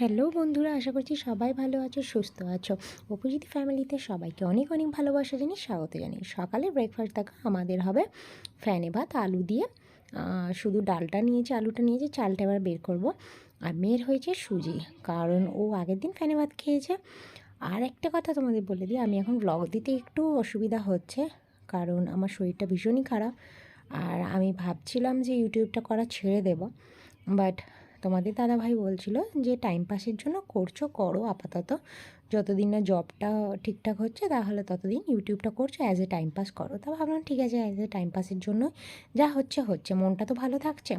Hello বন্ধুরা, আশা করছি সবাই ভালো আছো, সুস্থ আছো। অপোজিট ফ্যামিলিতে সবাইকে অনেক অনেক ভালোবাসা জানি স্বাগত জানি সকালে ব্রেকফাস্ট দেখা, আমাদের হবে ফ্যানে ভাত, আলু দিয়ে শুধু ডালটা নিয়েছি, আলুটা নিয়েছি, চালটা এবার বের করব। আর মেয়ের হয়েছে সুজি, কারণ ও আগের দিন ফ্যানে ভাত খেয়েছে। আর একটা কথা তোমাদের বলে দিই, আমি এখন ব্লগ দিতে একটু অসুবিধা হচ্ছে, কারণ আমার শরীরটা ভীষণই খারাপ। আর আমি ভাবছিলাম যে ইউটিউবটা করা ছেড়ে দেব বাট তোমাদের দাদাভাই বলছিল যে টাইম পাসের জন্য করছ, করো আপাতত। যতদিন না জবটা ঠিকঠাক হচ্ছে, তাহলে ততদিন ইউটিউবটা করছ অ্যাজ এ টাইম পাস করো। তা ভাবলাম, ঠিক আছে অ্যাজ এ টাইম পাসের জন্য যা হচ্ছে হচ্ছে। মনটা তো ভালো থাকছে।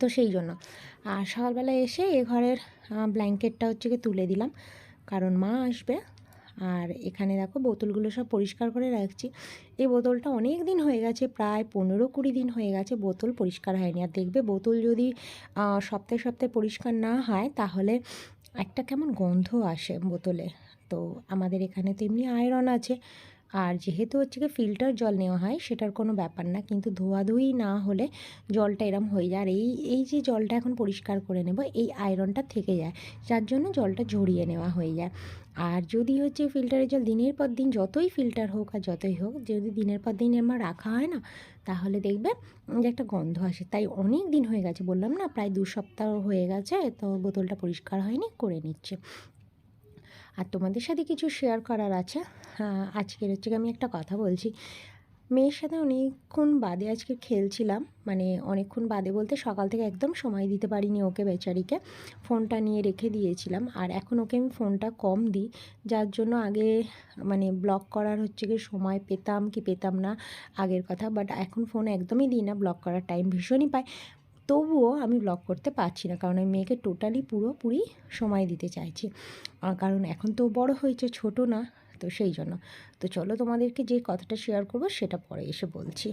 তো সেই জন্য। আর সকালবেলা এসে এ ঘরের ব্ল্যাঙ্কেটটা হচ্ছে কি তুলে দিলাম। কারণ মা আসবে। আর এখানে দেখো বোতলগুলো সব পরিষ্কার করে রাখছি। এই বোতলটা অনেক দিন হয়ে গেছে, প্রায় পনেরো কুড়ি দিন হয়ে গেছে বোতল পরিষ্কার হয়নি। আর দেখবে বোতল যদি সপ্তাহে সপ্তাহে পরিষ্কার না হয় তাহলে একটা কেমন গন্ধ আসে বোতলে। তো আমাদের এখানে তো এমনি আয়রন আছে। আর যেহেতু হচ্ছে কি ফিল্টার জল নেওয়া হয় সেটার কোনো ব্যাপার না, কিন্তু ধোয়াধুয়ি না হলে জলটা এরম হয়ে যায়। আর এই এই যে জলটা এখন পরিষ্কার করে নেব, এই আয়রনটা থেকে যায়, যার জন্য জলটা ঝরিয়ে নেওয়া হয়ে যায়। আর যদি হচ্ছে ফিল্টারের জল দিনের পর দিন যতই ফিল্টার হোক আর যতই হোক, যদি দিনের পর দিন আমার রাখা হয় না, তাহলে দেখবে যে একটা গন্ধ আসে। তাই অনেক দিন হয়ে গেছে, বললাম না প্রায় দু সপ্তাহ হয়ে গেছে, তো বোতলটা পরিষ্কার হয়নি, করে নিচ্ছে। আর তোমাদের সাথে কিছু শেয়ার করার আছে। আজকের হচ্ছে আমি একটা কথা বলছি। মেয়ের সাথে অনেকক্ষণ বাদে আজকে খেলছিলাম। মানে অনেকক্ষণ বাদে বলতে সকাল থেকে একদম সময় দিতে পারিনি ওকে বেচারিকে। ফোনটা নিয়ে রেখে দিয়েছিলাম। আর এখন ওকে আমি ফোনটা কম দিই। যার জন্য আগে মানে ব্লক করার হচ্ছে কি সময় পেতাম কি পেতাম না আগের কথা। বাট এখন ফোন একদমই দিই না। ব্লক করার টাইম ভীষণই পাই। তবুও আমি ব্লগ করতে পারছি না। কারণ আমি মেয়েকে টোটালি পুরোপুরি সময় দিতে চাইছি। কারণ এখন তো বড় হয়েছে, ছোট না। তো সেই জন্য। তো চলো তোমাদেরকে যে কথাটা শেয়ার করব সেটা পরে এসে বলছি।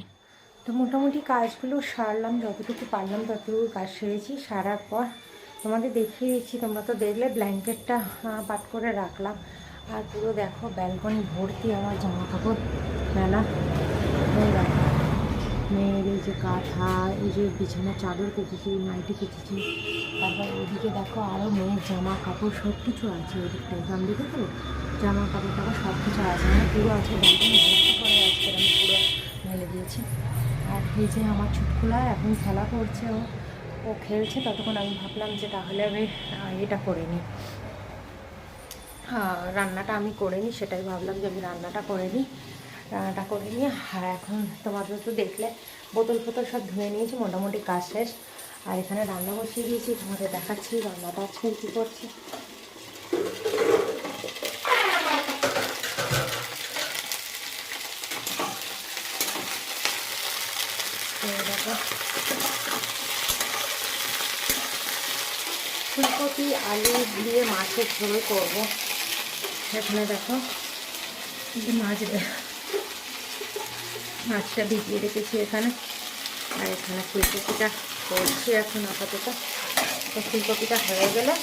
তো মোটামুটি কাজগুলো সারলাম, যতটুকু পারলাম ততটুকু কাজ সেরেছি। সারার পর তোমাদের দেখিয়ে তোমরা তো দেখলে ব্ল্যাঙ্কেটটা পাট করে রাখলাম। আর পুরো দেখো, ব্যালকনি ভর্তি আমার জামা কাপড় মেলা মেয়ের এই যে কাঁথা এই যে বিছানা চাদর কেচেছি নাইটি কেচেছি। তারপর ওদিকে দেখো আরও মেয়ের জামা কাপড় সব কিছু আছে ওদিকটায়। দাম দেখে তো জামা কাপড় টাপড় সব কিছু আছে। আমার পুরো আছে করে আজকে আমি পুরো মেলে দিয়েছি। আর এই যে আমার ছুটকুলা এখন খেলা করছে ও। ও খেলছে ততক্ষণ আমি ভাবলাম যে তাহলে আমি এটা করে নিই। হ্যাঁ, রান্নাটা আমি করে নিই সেটাই ভাবলাম যে আমি রান্নাটা করে নিই। রান্নাটা করে নিয়ে, আর এখন তোমাদের তো দেখলে বোতল ফোতল সব ধুয়ে নিয়েছি, মোটামুটি কাজ শেষ। আর এখানে রান্না বসিয়ে দিয়েছি, তোমাদের দেখাচ্ছি রান্নাটা আজকে কী করছি। ফুলকপি, আলু দিয়ে মাছের ঝোল করব। এখানে দেখো মাছ মাছটা ভিজিয়ে রেখেছি এখানে। আর এখানে ফুলকপিটা করছি এখন আপাতত। ফুলকপিটা হয়ে গেলে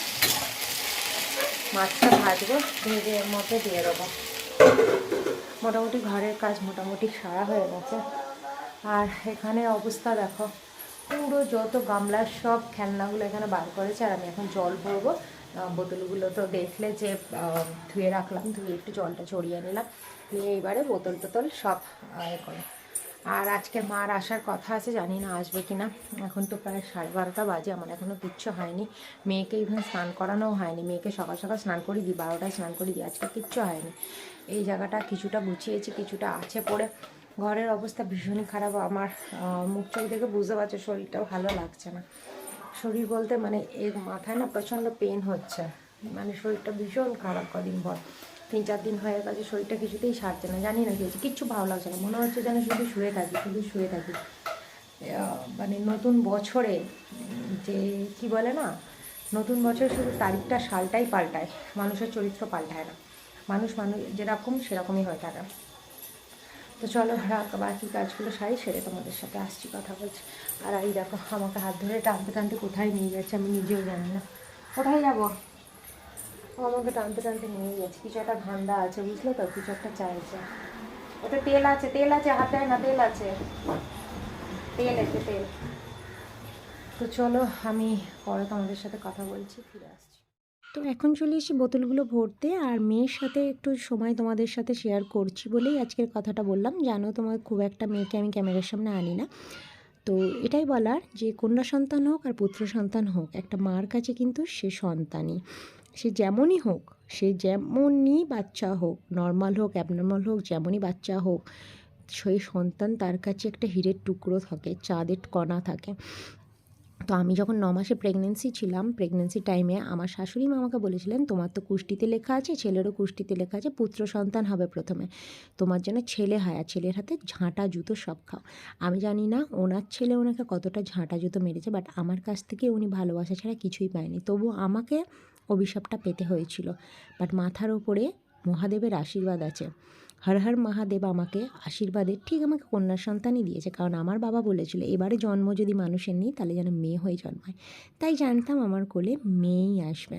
মাছটা ভাজবো, ভেজে এর মধ্যে দিয়ে দেবো। মোটামুটি ঘরের কাজ মোটামুটি সারা হয়ে গেছে। আর এখানে অবস্থা দেখো, পুরো যত গামলার সব খেলনাগুলো এখানে বার করেছে, আর আমি এখন জল ভরবো। বোতলগুলো তো দেখলে যে ধুয়ে রাখলাম, ধুয়ে একটু জলটা ছড়িয়ে নিলাম। নিয়ে এইবারে বোতল টোতল সব এ করে। আর আজকে মার আসার কথা আছে, জানি না আসবে কি না এখন তো প্রায় সাড়ে বারোটা বাজে, আমার এখনও কিচ্ছু হয়নি। মেয়েকে ইভেন স্নান করানোও হয়নি। মেয়েকে সকাল সকাল স্নান করে দিই, বারোটায় স্নান করে দিই, আজকে কিচ্ছু হয়নি। এই জায়গাটা কিছুটা গুছিয়েছি, কিছুটা আছে পড়ে। ঘরের অবস্থা ভীষণই খারাপ, আমার মুখ চোখ দেখে বুঝতে পারছ, শরীরটাও ভালো লাগছে না। শরীর বলতে মানে এই মাথায় না প্রচণ্ড পেন হচ্ছে। মানে শরীরটা ভীষণ খারাপ কদিন পর। তিন চার দিন হয়ে গেছে, শরীরটা কিছুতেই সারছে না। জানি না কি হচ্ছে কিচ্ছু ভালো লাগছে না। মনে হচ্ছে যেন শুধু শুয়ে থাকি, শুধু শুয়ে থাকি। মানে নতুন বছরে যে কি বলে না, নতুন বছরে শুধু তারিখটা সালটাই পাল্টায়, মানুষের চরিত্র পাল্টায় না। মানুষ মানুষ যেরকম সেরকমই হয়ে থাকে। তো চলো বাকি কাজগুলো সারি, সেরে তোমাদের সাথে আসছি, কথা বলছি। আর এই দেখো, আমাকে হাত ধরে টানতে টানতে কোথায় নিয়ে যাচ্ছে আমি নিজেও জানি না। কোথায় যাব? আমাকে টানতে টানতে নিয়ে যাচ্ছে কিছু একটা ধান্দা আছে, বুঝলে তো? কিছু একটা চাইছে। ওটা তেল আছে তেল আছে হাতে, না তেল আছে? তেল আছে তেল। তো চলো, আমি পরে তোমাদের সাথে কথা বলছি, ফিরে আসছি। তো এখন চলে এসেছি বোতলগুলো ভরতে আর মেয়ের সাথে একটু সময় তোমাদের সাথে শেয়ার করছি বলেই আজকের কথাটা বললাম। জানো তোমার খুব একটা মেয়েকে আমি ক্যামেরার সামনে আনি না। তো এটাই বলার যে কন্যা সন্তান হোক আর পুত্র সন্তান হোক, একটা মার কাছে কিন্তু সে সন্তানই। সে যেমনই হোক, সে যেমনই বাচ্চা হোক নর্মাল হোক অ্যাবনর্মাল হোক, যেমনই বাচ্চা হোক, সেই সন্তান তার কাছে একটা হীরের টুকরো থাকে, চাঁদের কণা থাকে। তো আমি যখন ন মাসে প্রেগনেন্সি ছিলাম প্রেগনেন্সি টাইমে আমার শাশুড়ি মা আমাকে বলেছিলেন, তোমার তো কুষ্টিতে লেখা আছে, ছেলেরও কুষ্টিতে লেখা আছে, পুত্র সন্তান হবে প্রথমে। তোমার জন্য ছেলে হয় আর ছেলের হাতে ঝাঁটা, জুতো সব খাও। আমি জানি না ওনার ছেলে ওনাকে কতটা ঝাঁটা, জুতো মেরেছে বাট আমার কাছ থেকে উনি ভালোবাসা ছাড়া কিছুই পায়নি। তবু আমাকে অভিশাপটা পেতে হয়েছিল। বাট মাথার ওপরে মহাদেবের আশীর্বাদ আছে। হর হর মহাদেব আমাকে আশীর্বাদে, ঠিক আমাকে কন্যা সন্তানই দিয়েছে। কারণ আমার বাবা বলেছিল, এবারে জন্ম যদি মানুষের নেই, তাহলে যেন মেয়ে হয়ে জন্মায়। তাই জানতাম আমার কোলে মেয়েই আসবে।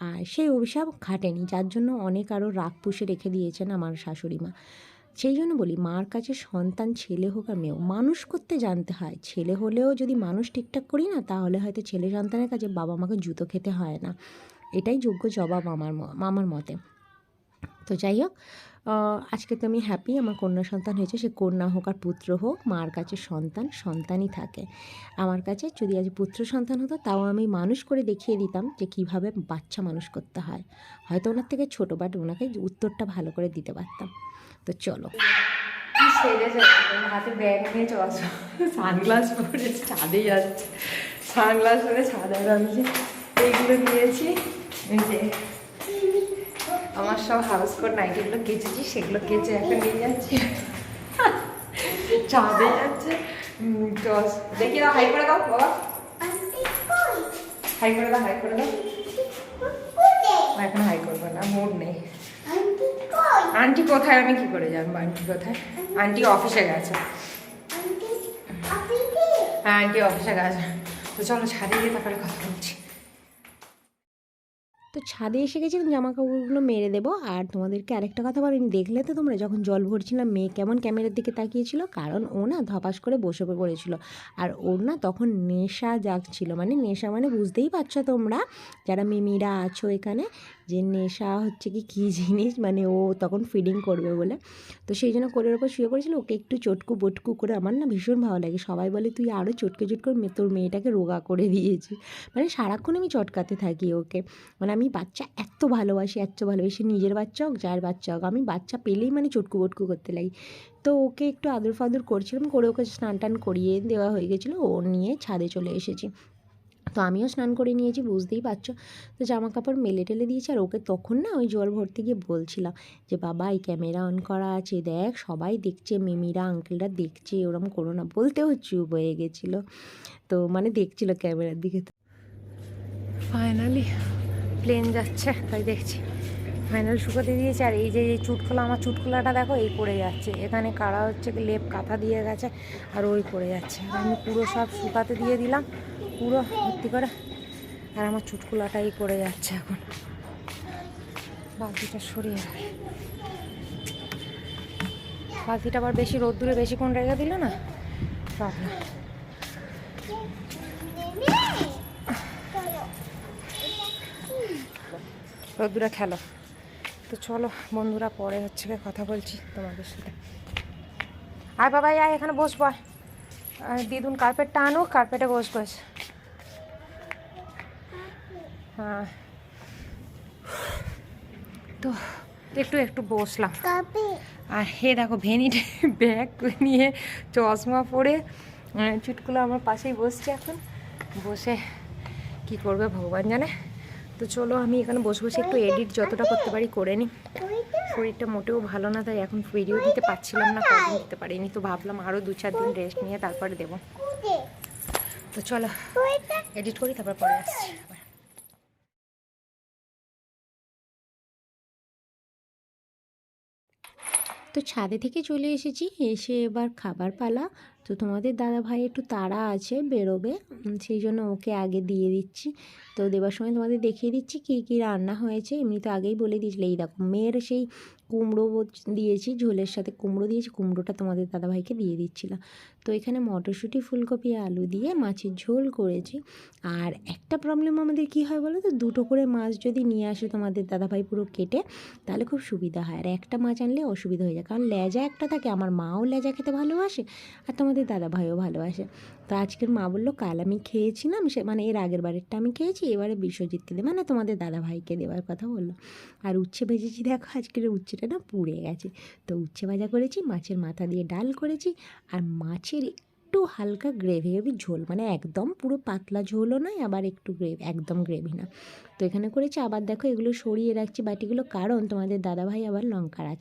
আর সেই অভিশাপ খাটেনি যার জন্য অনেক আরও রাগ পুষে রেখে দিয়েছেন আমার শাশুড়ি মা। সেই জন্য বলি, মার কাছে সন্তান, ছেলে হোক আর মেয়েও, মানুষ করতে জানতে হয়। ছেলে হলেও যদি মানুষ ঠিকঠাক করি না, তাহলে হয়তো ছেলে সন্তানের কাছে বাবা মাকে জুতো খেতে হয় না। এটাই যোগ্য জবাব আমার আমার মতে। তো যাই হোক আজকে তো আমি হ্যাপি আমার কন্যা সন্তান হয়েছে, সে কন্যা হোক আর পুত্র হোক, মার কাছে সন্তান, সন্তানই থাকে। আমার কাছে যদি আজ পুত্র সন্তান হতো, তাও আমি মানুষ করে দেখিয়ে দিতাম যে কীভাবে বাচ্চা মানুষ করতে হয়। হয়তো ওনার থেকে ছোটো বাট ওনাকে উত্তরটা ভালো করে দিতে পারতাম। তো চলো। সানগ্লাস পরে ছাদে যাচ্ছে। সানগ্লাস পরে ছাদে যাচ্ছে এইগুলো নিয়েছি আমার সব হাউস কোট নাইটিগুলো কেচেছি সেগুলো কেচে এখন নিয়ে যাচ্ছি। ছাদে যাচ্ছে। টস দেখি দাও হাই করে দাও বাবা। হাই করে দাও হাই করে দাও। এখন হাই করব না মুড নেই। আন্টি কোথায়? আমি কি করে জানব আন্টি কোথায়? আন্টি অফিসে গেছে। হ্যাঁ আন্টি অফিসে গেছে। তো চলো ছাদে গিয়ে তারপরে কথা তো ছাদে এসে গেছিলাম জামা কাপড়গুলো মেরে দেবো। আর তোমাদেরকে আরেকটা কথা বলেন দেখলে তো তোমরা যখন জল ভরছিলাম, মেয়ে কেমন ক্যামেরার দিকে তাকিয়েছিল, কারণ ও না ধপাস করে বসে পড়েছিল। আর ওর না তখন নেশা জাগছিল মানে নেশা মানে বুঝতেই পারছ তোমরা, যারা মিমিরা আছো এখানে যে নেশা হচ্ছে কি, কী জিনিস মানে ও তখন ফিডিং করবে বলে। তো সেই জন্য কোলের ওপর শুয়ে পড়েছিল। ওকে একটু চটকু বটকু করে আমার না ভীষণ ভালো লাগে। সবাই বলে, তুই আরও চটকে চটকে তোর মেয়েটাকে রোগা করে দিয়েছি। মানে সারাক্ষণ আমি চটকাতে থাকি ওকে। মানে আমি বাচ্চা এত ভালোবাসি এত ভালোবাসি নিজের বাচ্চা হোক, যার বাচ্চা হোক। আমি বাচ্চা পেলেই মানে চটকু বটকু করতে লাগি। তো ওকে একটু আদর ফাদর করছিলাম, করে ওকে স্নান টান করিয়ে দেওয়া হয়ে গেছিল। ও নিয়ে ছাদে চলে এসেছি। তো আমিও স্নান করে নিয়েছি, বুঝতেই পারছ। তো জামা কাপড় মেলে টেলে দিয়েছি আর ওকে তখন না ওই জল ভর্তি গিয়ে বলছিলাম যে, বাবা, এই ক্যামেরা অন করা আছে, দেখ, সবাই দেখছে, মিমিরা, আঙ্কেলরা দেখছে, ওরম করো না। বলতেও চুপ হয়ে গেছিল। তো মানে দেখছিল ক্যামেরার দিকে। তো ফাইনালি প্লেন যাচ্ছে, তাই দেখছি। ফাইনাল শুকাতে দিয়েছে আর এই যে, এই চুটখোলা আমার চুটখোলাটা দেখো, এই পড়ে যাচ্ছে। এখানে কারা হচ্ছে, লেপ, কাঁথা দিয়ে গেছে আর ওই পড়ে যাচ্ছে। আমি পুরো সব শুকাতে দিয়ে দিলাম। পুরো ভর্তি করে। আর আমার চুটকুলাটাই পড়ে যাচ্ছে এখন। বালতিটা সরিয়ে বালতিটা আবার বেশি রোদ্দুরে বেশিক্ষণ রেখে দিল না? প্রবলেম রোদ্দুরা খেলো। তো চলো, বন্ধুরা পরে হচ্ছে কথা বলছি তোমাদের সাথে। আয় বাবা আয়, এখানে বসবো দিদুন কার্পেটটা আনো কার্পেটে বস বস হ্যাঁ তো একটু একটু বসলাম। আর হে দেখো ভেনিটি ব্যাগ নিয়ে চশমা পরে চুটকুলো আমার পাশেই বসছে এখন। বসে কি করবে ভগবান জানে। তো চলো আমি এখানে বসে বসে একটু এডিট যতটা করতে পারি করে নিই। শরীরটা মোটেও ভালো না তাই এখন ভিডিও দিতে পারছিলাম না কদিন দিতে পারিনি। তো ভাবলাম আরও দু চার দিন রেস্ট নিয়ে তারপরে দেবো। তো চলো এডিট করি তারপর পরে আসছি। তো ছাদে থেকে চলে এসেছি এসে এবার খাবার পালা তো তোমাদের দাদা ভাই একটু তাড়া আছে, বেরোবে। সেই জন্য ওকে আগে দিয়ে দিচ্ছি। তো দেবার সময় তোমাদের দেখিয়ে দিচ্ছি কী কী রান্না হয়েছে। এমনি তো আগেই বলে দিয়েছিলে, এই দেখো মেয়ের সেই কুমড়ো দিয়েছি, ঝোলের সাথে কুমড়ো দিয়েছি, কুমড়োটা তোমাদের দাদাভাইকে দিয়ে দিচ্ছিলাম। তো এখানে মটরশুঁটি, ফুলকপি, আলু দিয়ে মাছের ঝোল করেছি। আর একটা প্রবলেম আমাদের কী হয় বলো তো? দুটো করে মাছ যদি নিয়ে আসে তোমাদের দাদাভাই পুরো কেটে, তাহলে খুব সুবিধা হয়। আর একটা মাছ আনলে অসুবিধা হয়ে যায়। কারণ লেজা একটা থাকে, আমার মাও লেজা খেতে ভালোবাসে। আর তোমাদের দাদাভাইও ভালোবাসে। তো আজকের মা বলল, কাল আমি খেয়েছিলাম সে মানে এর আগের বারেরটা আমি খেয়েছি, এবারে বিশ্বজিৎকে দেবে মানে তোমাদের দাদাভাইকে দেওয়ার কথা বলল। আর উচ্ছে ভেজেছি, দেখো আজকের উচ্ছেটা না পুড়ে গেছে। তো উচ্ছে ভাজা করেছি, মাছের মাথা দিয়ে ডাল করেছি, আর মাছের একটু হালকা গ্রেভি গ্রেভি ঝোল। মানে একদম পুরো পাতলা ঝোলও নয়, আবার একটু গ্রেভি, একদম গ্রেভি না। তো এখানে করেছি, আবার দেখো এগুলো সরিয়ে রাখছি বাটিগুলো, কারণ তোমাদের দাদাভাই আবার লঙ্কার আচার